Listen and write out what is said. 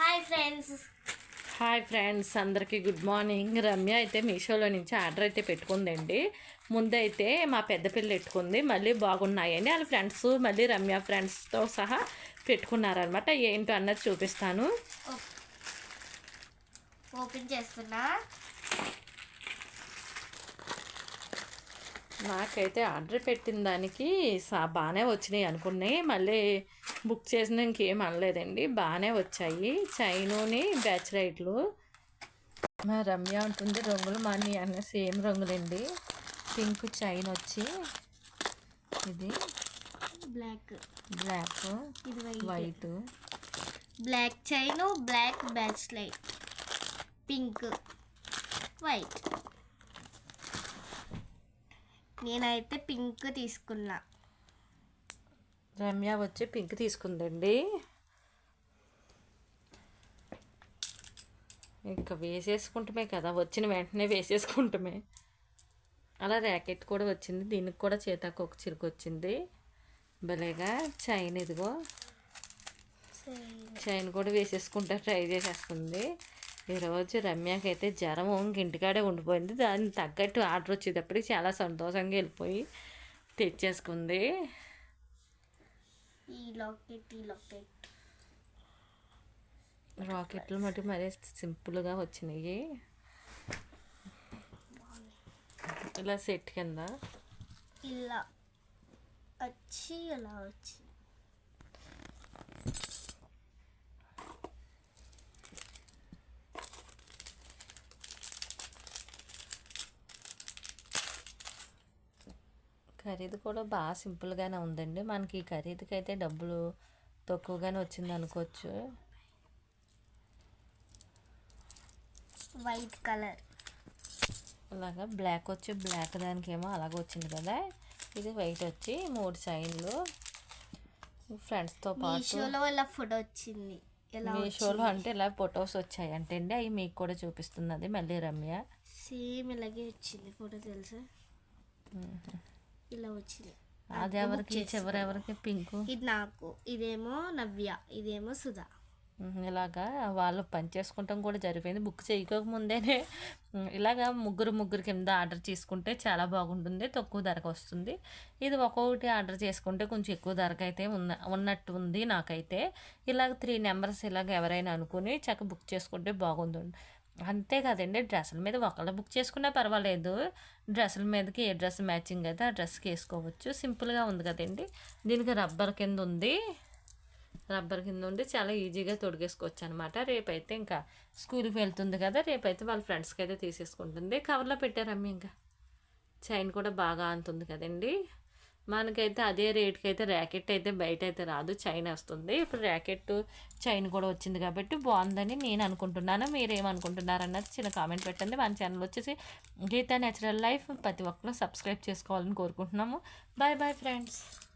Hi friends hi friends అందరికీ good morning Ramya అయితే మీషోలో నుంచి ఆర్డర్ అయితే పెట్టుకుందండి. ముందైతే మా పెద్ద పిల్ల పెట్టుకుంది మళ్ళీ బాగున్నాయండి వాళ్ళ ఫ్రెండ్స్ మళ్ళీ రమ్య ఫ్రెండ్స్తో సహా పెట్టుకున్నారనమాట. ఏంటో అన్నది చూపిస్తాను. ఓపెన్ చేస్తున్నా. నాకైతే ఆర్డర్ పెట్టిన దానికి సా బాగానే వచ్చినాయి అనుకున్నాయి మళ్ళీ బుక్ చేసిన ఇంకేం అనలేదండి. బాగానే వచ్చాయి. చైనుని బ్యాచ్ రైట్లు మా రమ్య ఉంటుంది. రంగులు మనీ అన్న సేమ్ రంగులండి. పింక్ చైన్ వచ్చి ఇది బ్లాక్. బ్లాక్ ఇది white. Black chain black batch light pink white. నేనైతే పింక్ తీసుకున్నా. రమ్య వచ్చి పింక్ తీసుకుందండి. ఇంకా వేసేసుకుంటమే కదా వచ్చిన వెంటనే వేసేసుకుంటమే. అలా ర్యాకెట్ కూడా వచ్చింది దీనికి కూడా చేతాకు ఒక చిరుకు వచ్చింది. భలేగా చైన్ ఇదిగో. చైన్. కూడా వేసేసుకుంటా ట్రై చేసేస్తుంది. ఈరోజు రమ్యకి అయితే జ్వరం ఇంక ఇంటికాడే ఉండిపోయింది. దానికి తగ్గట్టు ఆర్డర్ వచ్చేటప్పటికి చాలా సంతోషంగా వెళ్ళిపోయి తెచ్చేసుకుంది. ఈ లాకెట్ ఈ లాకెట్. రాకెట్లు మటు మరీ సింపుల్గా వచ్చినాయి. ఇలా సెట్ కింద. ఇలా వచ్చి ఇలా వచ్చి. ఖరీదు కూడా బాగా సింపుల్గానే ఉందండి. మనకి ఈ ఖరీదుకి అయితే డబ్బులు తక్కువగానే వచ్చింది అనుకోవచ్చు. White colour. అలాగా బ్లాక్ వచ్చి బ్లాక్ దానికేమో అలాగ వచ్చింది కదా. ఇది వైట్ వచ్చి మూడు చైన్లు. ఫ్రెండ్స్తో పాటు ఇలా ఫోటో వచ్చింది. మీషోలో అంటే ఇలా ఫొటోస్ వచ్చాయి అంటే అండి అవి మీకు కూడా చూపిస్తున్నది మళ్ళీ రమ్య. సేమ్ ఇలాగే వచ్చింది ఫోటో తెలుసా? ఇలా వచ్చింది. అది ఎవరికి? చివరెవరికి? పింకు? ఇది నాకు. ఇదేమో నవ్య. ఇదేమో సుధా. ఇలాగా వాళ్ళు పని చేసుకుంటాం కూడా జరిపోయింది బుక్ చేయకముందేనే ఇలాగా ముగ్గురు ముగ్గురు కింద ఆర్డర్ చేసుకుంటే చాలా బాగుంటుంది తక్కువ ధరకు వస్తుంది. ఇది ఒక్కొక్కటి ఆర్డర్ చేసుకుంటే కొంచెం ఎక్కువ ధరకు అయితే ఉన్న ఉన్నట్టు ఉంది నాకైతే. ఇలాగ త్రీ నెంబర్స్ ఇలాగ ఎవరైనా అనుకుని చక్క బుక్ చేసుకుంటే బాగుంది అంతే కదండి డ్రెస్సుల మీద ఒకళ్ళు బుక్ చేసుకున్నా పర్వాలేదు. డ్రెస్సుల మీదకి ఏ డ్రెస్ మ్యాచింగ్ అయితే ఆ డ్రెస్కి వేసుకోవచ్చు. సింపుల్గా ఉంది కదండి. దీనికి రబ్బర్ కింద ఉంది. రబ్బర్ కింద ఉండి చాలా ఈజీగా తొడిగేసుకోవచ్చు అనమాట రేపైతే ఇంకా స్కూల్కి వెళ్తుంది కదా రేపైతే వాళ్ళ ఫ్రెండ్స్కి అయితే తీసేసుకుంటుంది. కవర్లో పెట్టారమ్మ ఇంకా. చైన్ కూడా బాగా అంతుంది కదండి. మనకైతే అదే రేట్కి అయితే ర్యాకెట్ అయితే బయట అయితే రాదు చైన్ వస్తుంది. ఇప్పుడు ర్యాకెట్ చైన్ కూడా వచ్చింది కాబట్టి బాగుందని నేను అనుకుంటున్నాను. మీరేమనుకుంటున్నారు అన్నది చిన్న కామెంట్ పెట్టండి. మన ఛానల్ వచ్చేసి గీతా నేచురల్ లైఫ్. ప్రతి ఒక్కరు సబ్స్క్రైబ్ చేసుకోవాలని కోరుకుంటున్నాము. Bye bye friends